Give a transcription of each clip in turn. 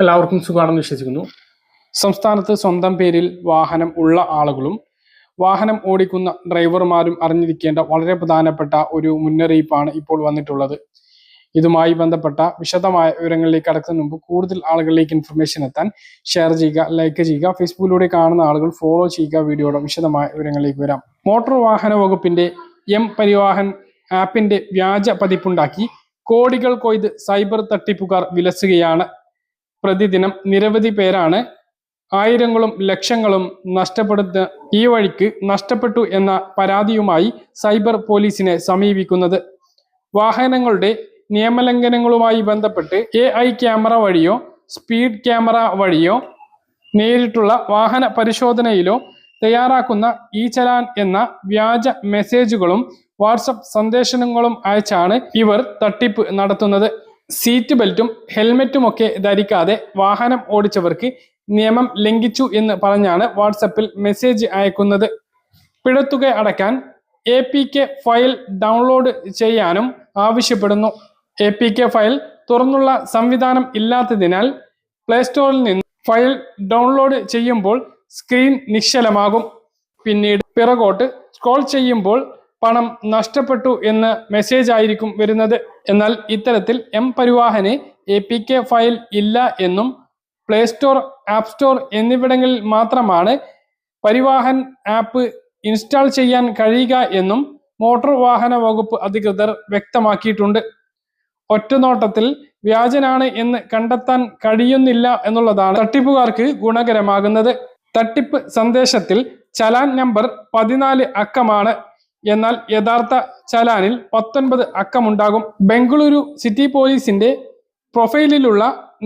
എല്ലാവർക്കും സുഖമാണെന്ന് വിശ്വസിക്കുന്നു. സംസ്ഥാനത്ത് സ്വന്തം പേരിൽ വാഹനം ഉള്ള ആളുകളും വാഹനം ഓടിക്കുന്ന ഡ്രൈവർമാരും അറിഞ്ഞിരിക്കേണ്ട വളരെ പ്രധാനപ്പെട്ട ഒരു മുന്നറിയിപ്പാണ് ഇപ്പോൾ വന്നിട്ടുള്ളത്. ഇതുമായി ബന്ധപ്പെട്ട വിശദമായ വിവരങ്ങളിലേക്ക് കടക്കുന്നതിന് മുമ്പ് കൂടുതൽ ആളുകളിലേക്ക് ഇൻഫർമേഷൻ എത്താൻ ഷെയർ ചെയ്യുക ലൈക്ക് ചെയ്യുക ഫേസ്ബുക്കിലൂടെ കാണുന്ന ആളുകൾ ഫോളോ ചെയ്യുക വീഡിയോയുടെ വിശദമായ വിവരങ്ങളിലേക്ക് വരാം. മോട്ടോർ വാഹന വകുപ്പിന്റെ എം പരിവാഹൻ ആപ്പിന്റെ വ്യാജ പതിപ്പുണ്ടാക്കി കോടികൾ കൊയ്ത് സൈബർ തട്ടിപ്പുകാർ വിലസുകയാണ് പ്രതിദിനം നിരവധി പേരാണ് ആയിരങ്ങളും ലക്ഷങ്ങളും നഷ്ടപ്പെടുന്ന ഈ വഴിക്ക് നഷ്ടപ്പെട്ടു എന്ന പരാതിയുമായി സൈബർ പോലീസിനെ സമീപിക്കുന്നത്. വാഹനങ്ങളുടെ നിയമലംഘനങ്ങളുമായി ബന്ധപ്പെട്ട് എ ഐ ക്യാമറ വഴിയോ സ്പീഡ് ക്യാമറ വഴിയോ നേരിട്ടുള്ള വാഹന പരിശോധനയിലോ തയ്യാറാക്കുന്ന ഈ ചലാൻ എന്ന വ്യാജ മെസ്സേജുകളും വാട്സപ്പ് സന്ദേശങ്ങളും അയച്ചാണ് ഇവർ തട്ടിപ്പ് നടത്തുന്നത്. സീറ്റ് ബെൽറ്റും ഹെൽമെറ്റുമൊക്കെ ധരിക്കാതെ വാഹനം ഓടിച്ചവർക്ക് നിയമം ലംഘിച്ചു എന്ന് പറഞ്ഞാണ് വാട്സപ്പിൽ മെസ്സേജ് അയക്കുന്നത്. പിഴത്തുക അടക്കാൻ A P K file download ചെയ്യാനും ആവശ്യപ്പെടുന്നു. എ പി കെ ഫയൽ തുറന്നുള്ള സംവിധാനം ഇല്ലാത്തതിനാൽ പ്ലേ സ്റ്റോറിൽ നിന്ന് ഫയൽ ഡൗൺലോഡ് ചെയ്യുമ്പോൾ സ്ക്രീൻ നിശ്ചലമാകും. പിന്നീട് പിറകോട്ട് സ്ക്രോൾ ചെയ്യുമ്പോൾ പണം നഷ്ടപ്പെട്ടു എന്ന് മെസ്സേജ് ആയിരിക്കും വരുന്നത്. എന്നാൽ ഇത്തരത്തിൽ M Parivahan A P K file ഇല്ല എന്നും പ്ലേ സ്റ്റോർ ആപ്പ് സ്റ്റോർ എന്നിവിടങ്ങളിൽ മാത്രമാണ് പരിവാഹൻ ആപ്പ് ഇൻസ്റ്റാൾ ചെയ്യാൻ കഴിയുക എന്നും മോട്ടോർ വാഹന വകുപ്പ് അധികൃതർ വ്യക്തമാക്കിയിട്ടുണ്ട്. ഒറ്റനോട്ടത്തിൽ വ്യാജനാണ് എന്ന് കണ്ടെത്താൻ കഴിയുന്നില്ല എന്നുള്ളതാണ് തട്ടിപ്പുകാർക്ക് ഗുണകരമാകുന്നത്. തട്ടിപ്പ് സന്ദേശത്തിൽ ചലാൻ നമ്പർ പതിനാല് അക്കമാണ്. എന്നാൽ യഥാർത്ഥ ചലാനിൽ പത്തൊൻപത് അക്കമുണ്ടാകും. ബംഗളൂരു സിറ്റി പോലീസിന്റെ പ്രൊഫൈലിലുള്ള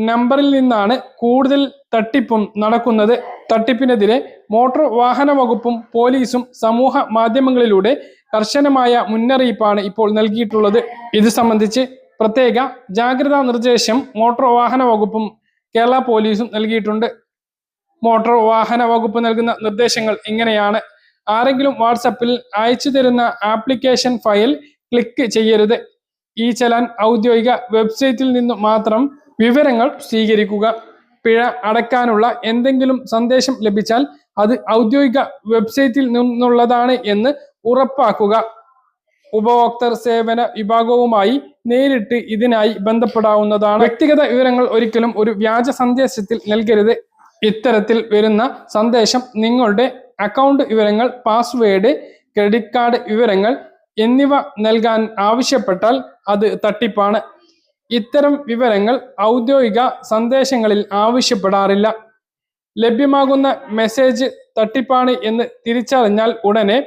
നമ്പറിൽ നിന്നാണ് കൂടുതൽ തട്ടിപ്പും നടക്കുന്നത്. തട്ടിപ്പിനെതിരെ മോട്ടോർ വാഹന വകുപ്പും പോലീസും സമൂഹ മാധ്യമങ്ങളിലൂടെ കർശനമായ മുന്നറിയിപ്പാണ് ഇപ്പോൾ നൽകിയിട്ടുള്ളത്. ഇത് സംബന്ധിച്ച് പ്രത്യേക ജാഗ്രതാ നിർദ്ദേശം മോട്ടോർ വാഹന വകുപ്പും കേരള പോലീസും നൽകിയിട്ടുണ്ട്. മോട്ടോർ വാഹന വകുപ്പ് നൽകുന്ന നിർദ്ദേശങ്ങൾ ഇങ്ങനെയാണ്. ആരെങ്കിലും വാട്സപ്പിൽ അയച്ചു തരുന്ന ആപ്ലിക്കേഷൻ ഫയൽ ക്ലിക്ക് ചെയ്യരുത്. ഈ ചലാൻ ഔദ്യോഗിക വെബ്സൈറ്റിൽ നിന്ന് മാത്രം വിവരങ്ങൾ സ്വീകരിക്കുക. പിഴ അടക്കാനുള്ള എന്തെങ്കിലും സന്ദേശം ലഭിച്ചാൽ അത് ഔദ്യോഗിക വെബ്സൈറ്റിൽ നിന്നുള്ളതാണ് എന്ന് ഉറപ്പാക്കുക. ഉപഭോക്തൃ സേവന വിഭാഗവുമായി നേരിട്ട് ഇതിനായി ബന്ധപ്പെടാവുന്നതാണ്. വ്യക്തിഗത വിവരങ്ങൾ ഒരിക്കലും ഒരു വ്യാജ സന്ദേശത്തിൽ നൽകരുത്. ഇത്തരത്തിൽ വരുന്ന സന്ദേശം നിങ്ങളുടെ അക്കൗണ്ട് വിവരങ്ങൾ പാസ്വേഡ് ക്രെഡിറ്റ് കാർഡ് വിവരങ്ങൾ എന്നിവ നൽകാൻ ആവശ്യപ്പെട്ടാൽ അത് തട്ടിപ്പാണ്. ഇത്തരം വിവരങ്ങൾ ഔദ്യോഗിക സന്ദേശങ്ങളിൽ ആവശ്യപ്പെടാറില്ല. ലഭ്യമാകുന്ന മെസ്സേജ് തട്ടിപ്പാണ് എന്ന് തിരിച്ചറിഞ്ഞാൽ ഉടനെ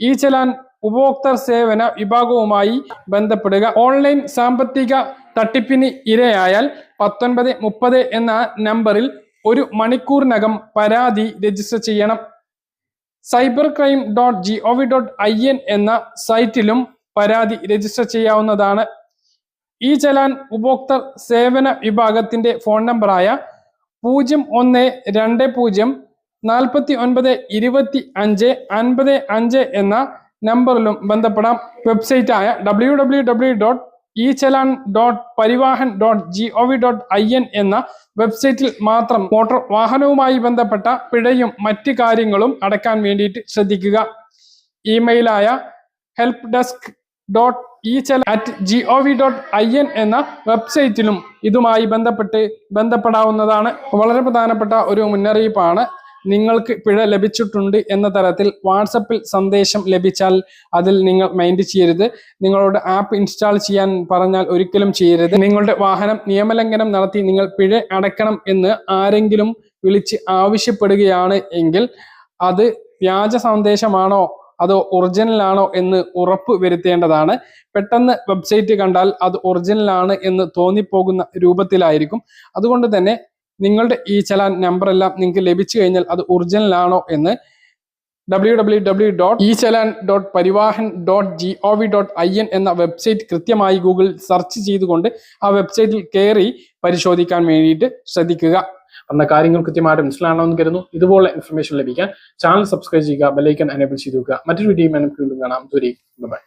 ഈ ചലാൻ ഉപഭോക്തൃ സേവന വിഭാഗവുമായി ബന്ധപ്പെടുക. ഓൺലൈൻ സാമ്പത്തിക തട്ടിപ്പിന് ഇരയായാൽ പത്തൊൻപത് മുപ്പത് എന്ന നമ്പറിൽ ഒരു മണിക്കൂറിനകം പരാതി രജിസ്റ്റർ ചെയ്യണം. Cyber crime dot G O V dot I N എന്ന സൈറ്റിലും പരാതി രജിസ്റ്റർ ചെയ്യാവുന്നതാണ്. ഈ ചലാൻ ഉപഭോക്തൃ സേവന വിഭാഗത്തിന്റെ ഫോൺ നമ്പറായ പൂജ്യം ഒന്ന് രണ്ട് പൂജ്യം നാൽപ്പത്തി ഒൻപത് ഇരുപത്തി അഞ്ച് അൻപത് അഞ്ച് എന്ന നമ്പറിലും ബന്ധപ്പെടാം. വെബ്സൈറ്റായ W W W dot E challan dot Parivahan dot G O V dot I N എന്ന വെബ്സൈറ്റിൽ മാത്രം മോട്ടോർ വാഹനവുമായി ബന്ധപ്പെട്ട പിഴയും മറ്റ് കാര്യങ്ങളും അടക്കാൻ വേണ്ടിയിട്ട് ശ്രദ്ധിക്കുക. ഇമെയിലായ help desk dot E challan at G O V dot I N എന്ന വെബ്സൈറ്റിലും ഇതുമായി ബന്ധപ്പെട്ട് ബന്ധപ്പെടാവുന്നതാണ് വളരെ പ്രധാനപ്പെട്ട ഒരു മുന്നറിയിപ്പാണ്. നിങ്ങൾക്ക് പിഴ ലഭിച്ചിട്ടുണ്ട് എന്ന തരത്തിൽ വാട്സപ്പിൽ സന്ദേശം ലഭിച്ചാൽ അതിൽ നിങ്ങൾ മൈൻഡ് ചെയ്യരുത്. നിങ്ങളോട് ആപ്പ് ഇൻസ്റ്റാൾ ചെയ്യാൻ പറഞ്ഞാൽ ഒരിക്കലും ചെയ്യരുത്. നിങ്ങളുടെ വാഹനം നിയമലംഘനം നടത്തി നിങ്ങൾ പിഴ അടക്കണം എന്ന് ആരെങ്കിലും വിളിച്ച് ആവശ്യപ്പെടുകയാണ് എങ്കിൽ അത് വ്യാജ സന്ദേശമാണോ അതോ ഒറിജിനൽ ആണോ എന്ന് ഉറപ്പ് വരുത്തേണ്ടതാണ്. പെട്ടെന്ന് വെബ്സൈറ്റ് കണ്ടാൽ അത് ഒറിജിനലാണ് എന്ന് തോന്നിപ്പോകുന്ന രൂപത്തിലായിരിക്കും. അതുകൊണ്ട് തന്നെ നിങ്ങളുടെ ഈ ചലാൻ നമ്പർ എല്ലാം നിങ്ങൾക്ക് ലഭിച്ചു കഴിഞ്ഞാൽ അത് ഒറിജിനൽ ആണോ എന്ന് W W W dot E challan dot Parivahan dot G O V dot I N എന്ന വെബ്സൈറ്റ് കൃത്യമായി ഗൂഗിൾ സെർച്ച് ചെയ്തുകൊണ്ട് ആ വെബ്സൈറ്റിൽ കയറി പരിശോധിക്കാൻ വേണ്ടിയിട്ട് ശ്രദ്ധിക്കുക. എന്ന കാര്യങ്ങൾ കൃത്യമായിട്ട് മനസ്സിലാണെന്ന് കരുതുന്നു. ഇതുപോലെ ഇൻഫർമേഷൻ ലഭിക്കാൻ ചാനൽ സബ്സ്ക്രൈബ് ചെയ്യുക ബെലൈക്കൻ എനേബിൾ ചെയ്തു വെക്കുക. മറ്റൊരു വീഡിയോ കാണാം. ബൈ